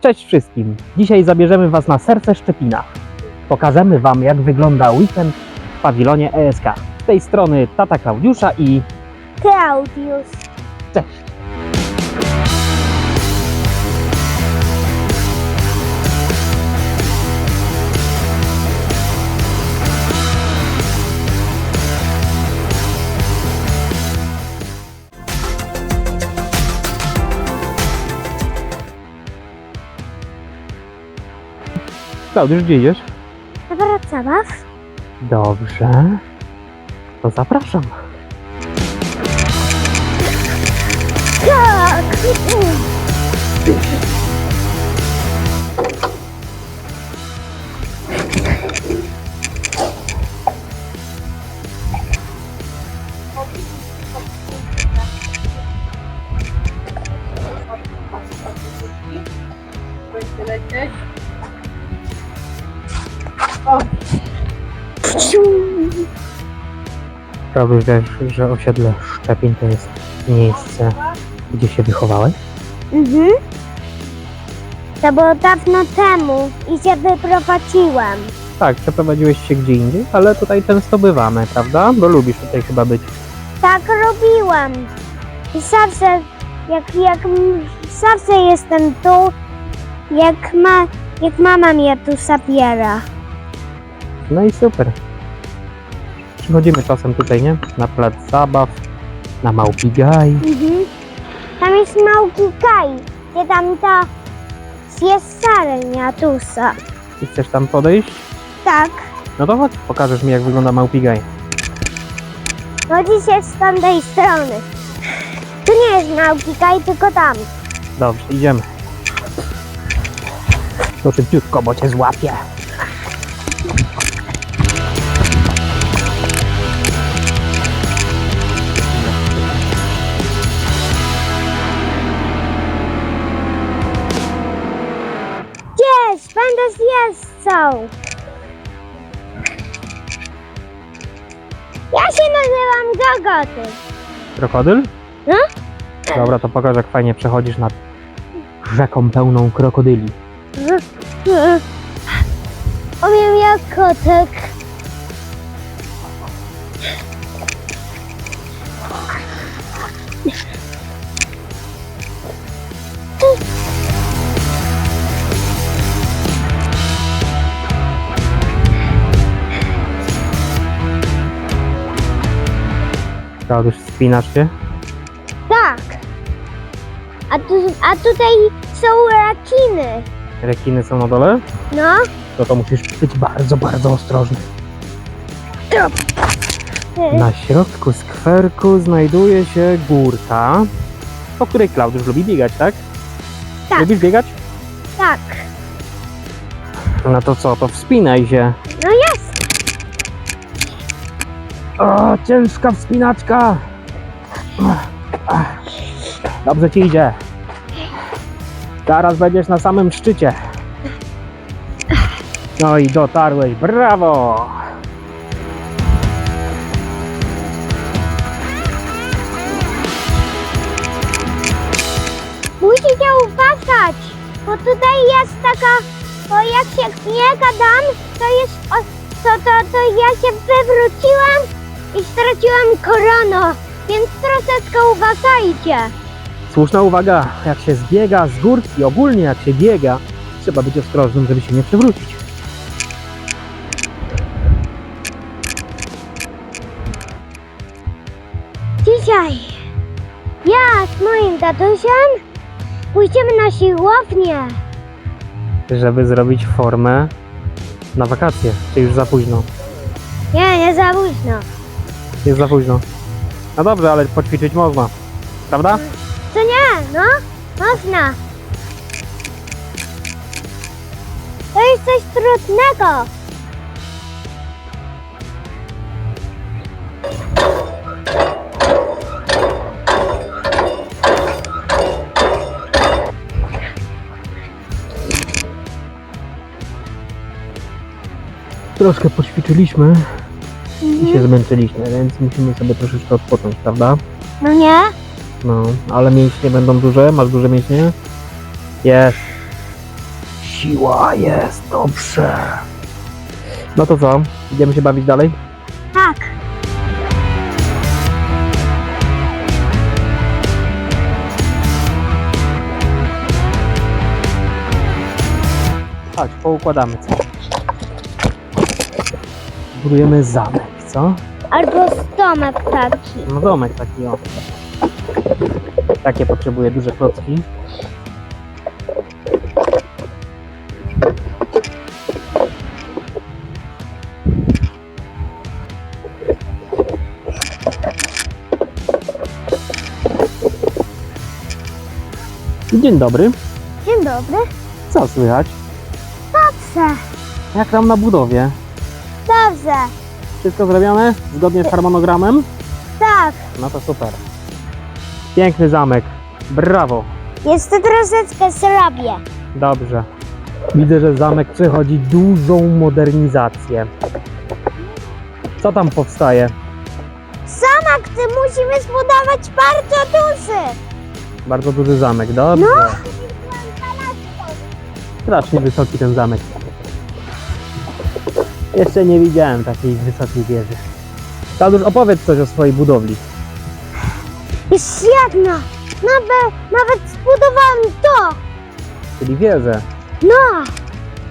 Cześć wszystkim! Dzisiaj zabierzemy Was na serce Szczepina. Pokażemy Wam, jak wygląda weekend w pawilonie ESK. Z tej strony tata Klaudiusza i Klaudiusz. cześć! Klaudiusz, gdzie idziesz? Aparat zabaw? Dobrze. To zapraszam. Tak! Klaudiusz, wiesz, że osiedle Szczepin to jest miejsce, gdzie się wychowałeś? Mhm. To było dawno temu i się wyprowadziłem. Tak, przeprowadziłeś się gdzie indziej, ale tutaj często bywamy, prawda? Bo lubisz tutaj chyba być. Tak robiłem. I zawsze, jak, jak zawsze jestem tu, jak, ma, jak mama mnie tu zabiera. No i super. Przychodzimy czasem tutaj, nie? Na plac zabaw, na Małpigaj. Mhm. Tam jest małki kaj, gdzie tam ta jest sarnia tusa. I chcesz tam podejść? Tak. No to chodź, pokażesz mi jak wygląda Małpigaj. No dzisiaj z tamtej strony. Tu nie jest małki kaj, tylko tam. Dobrze, idziemy. To szybciutko, bo cię złapię. Gogoty. Krokodyl? No. Dobra, to pokaż jak fajnie przechodzisz nad rzeką pełną krokodyli. Umiem jak kotek. Klaudiusz, wspinasz się? Tak. A, tu, a tutaj są rakiny. Rekiny są na dole? No. No to musisz być bardzo, bardzo ostrożny. Na środku skwerku znajduje się górka, po której Klaudiusz lubi biegać, tak? Tak. Lubisz biegać? Tak. No to co, to wspinaj się. No. O, ciężka wspinaczka. Dobrze ci idzie. Zaraz będziesz na samym szczycie. No i dotarłeś, brawo! Musicie uważać, bo tutaj jest taka, bo jak się biega tam, to jest, to, to, to ja się wywróciłam i straciłam korono, więc troszeczkę uważajcie. Słuszna uwaga, jak się zbiega z górki, ogólnie jak się biega, trzeba być ostrożnym, żeby się nie przewrócić. Dzisiaj ja z moim tatusiem pójdziemy na siłownię. Żeby zrobić formę na wakacje, czy już za późno? Nie, nie za późno. Jest za późno. No dobrze, ale poćwiczyć można, prawda? Co nie, no? Można. To jest coś trudnego. Troszkę poćwiczyliśmy i się zmęczyliśmy, więc musimy sobie troszeczkę odpocząć, prawda? No nie? No, ale mięśnie będą duże? Masz duże mięśnie? Jest. wróciła, jest dobrze. No to co, idziemy się bawić dalej? Tak. Chodź, poukładamy co. Budujemy zamek, co? Albo stomek taki. No domek taki o. Takie potrzebuje duże klocki. Dzień dobry. Dzień dobry. Co słychać? Dobrze. Jak tam na budowie? Dobrze. Wszystko zrobione? Zgodnie z harmonogramem? Tak. No to super. Piękny zamek. Brawo. Jeszcze troszeczkę zrobię. Dobrze. Widzę, że zamek przechodzi dużą modernizację. Co tam powstaje? Zamek ty musimy zbudować bardzo duży. Bardzo duży zamek, dobrze. Strasznie wysoki ten zamek. Jeszcze nie widziałem takiej wysokiej wieży. Tadusz, opowiedz coś o swojej budowli. Jest jedna. Nawet, nawet zbudowałem to. Czyli wieżę. No.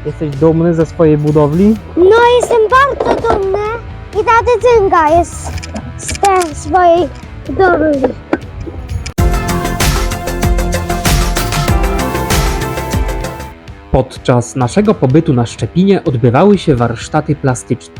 Jesteś dumny ze swojej budowli? No jestem bardzo dumny. I ta decynka jest z tej swojej budowli. Podczas naszego pobytu na Szczepinie odbywały się warsztaty plastyczne.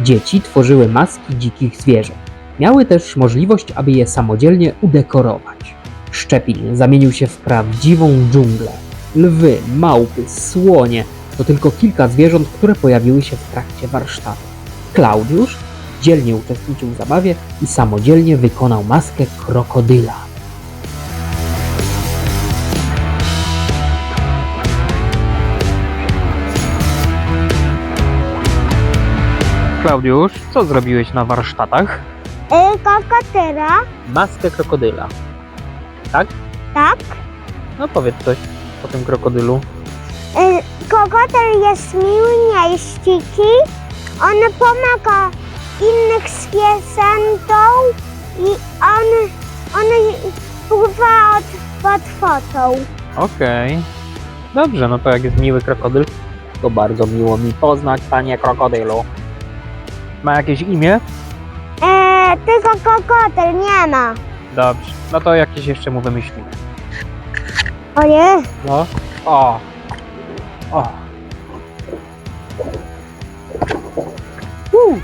Dzieci tworzyły maski dzikich zwierząt. Miały też możliwość, aby je samodzielnie udekorować. Szczepin zamienił się w prawdziwą dżunglę. Lwy, małpy, słonie to tylko kilka zwierząt, które pojawiły się w trakcie warsztatu. Klaudiusz dzielnie uczestniczył w zabawie i samodzielnie wykonał maskę krokodyla. Klaudiusz, co zrobiłeś na warsztatach? Y, kokotera. Maskę krokodyla. Tak? Tak. No powiedz coś o tym krokodylu. Y, kokoter jest miły, nieściki. On pomaga innych zwierzętom i on, on pływa od, pod wodą. Okej. Dobrze, no to jak jest miły krokodyl, to bardzo miło mi poznać, panie krokodylu. Ma jakieś imię? E, tylko kokoter nie ma. Dobrze, no to jakieś jeszcze mu wymyślimy. O nie? No. O. O. Uh.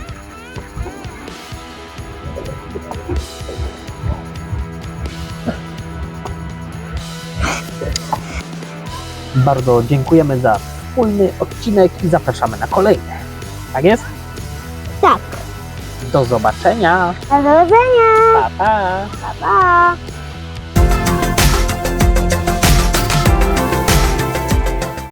Bardzo dziękujemy za wspólny odcinek i zapraszamy na kolejny. Tak jest? Do zobaczenia. Do widzenia. Pa, pa. Pa, pa.